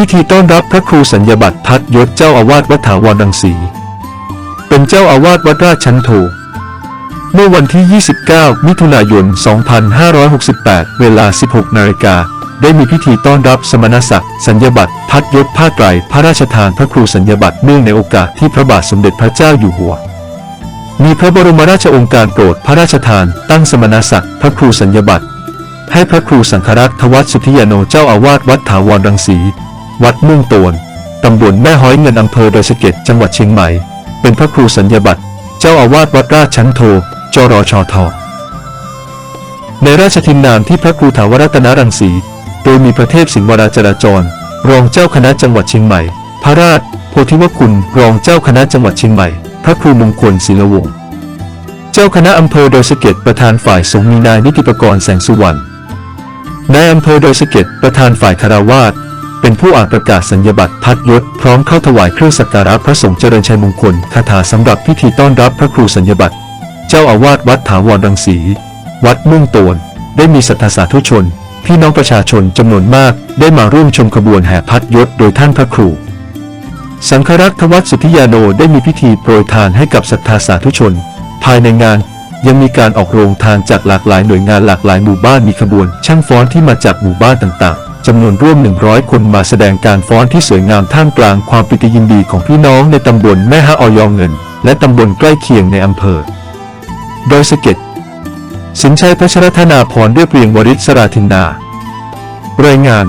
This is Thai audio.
พิธีต้อนรับพระครูสัญญบัตรพัดยศเจ้าอาวาสวัดถาวรรังสี เป็นเจ้าอาวาสวัดราชชันโทเมื่อวันที่ 29 มิถุนายน 2568 เวลา 16 นาฬิกา ได้มีพิธีต้อนรับสมณศักดิ์สัญญบัตรพัดยศผ้าไตรพระราชทานพระครูสัญญบัตรเนื่องในโอกาสที่พระบาทสมเด็จพระเจ้าอยู่หัว มีพระบรมราชองค์การโปรดพระราชทานตั้งสมณศักดิ์พระครูสัญญบัตรให้พระครูสังฆรักษ์ทวัชสุทธิยโนเจ้าอาวาสวัดถาวรรังสี วัดมุ่งโตนตำบลแม่ฮ้อยเงินอำเภอดอยสะเก็ดจังหวัดเชียงใหม่ เป็นพระครูสัญญบัตรเจ้าอาวาสวัดราชชันโทจรชทในราชทินนามที่พระครูถาวรัตนรังสี โดยมีพระเทพสิงห์วราจราจร รองเจ้าคณะจังหวัดเชียงใหม่ พระราชโพธิวคุณรองเจ้าคณะจังหวัดเชียงใหม่ พระครูมงคลศิลวงศ์เจ้าคณะอำเภอดอยสะเก็ดประธานฝ่ายสงฆ์มีนายนิติปกรณ์แสงสุวรรณนายอำเภอดอยสะเก็ดประธานฝ่ายคารวาส เป็นผู้อ่านประกาศสัญญบัตรพัดยศพร้อมเข้าถวายเครื่องสักการะพระสงฆ์เจริญชัยมงคลคาถาสำหรับพิธีต้อนรับพระครูสัญญบัตรเจ้าอาวาสวัดถาวรรังสี วัดมุ่งโตน ได้มีศรัทธาสาธุชน พี่น้องประชาชนจำนวนมาก ได้มาร่วมชมขบวนแห่พัดยศโดยท่านพระครู สังฆรักษ์ทวัชสุทธิยาโนได้มีพิธีโปรยทานให้กับศรัทธาสาธุชน ภายในงานยังมีการออกโรงทานจากหลากหลายหน่วยงานหลากหลายหมู่บ้านมีขบวน ช่างฟ้อนที่มาจากหมู่บ้านต่างๆ จำนวนร่วม 100 คนมาแสดงการฟ้อนที่สวยงามท่ามกลางความปิติยินดีของพี่น้องในตำบลแม่ฮะออยองเงิน และตำบลใกล้เคียงในอำเภอ โดยสเก็ตสินชัยพัชรธนาพรด้วยเปลียงวริศราธินดารายงาน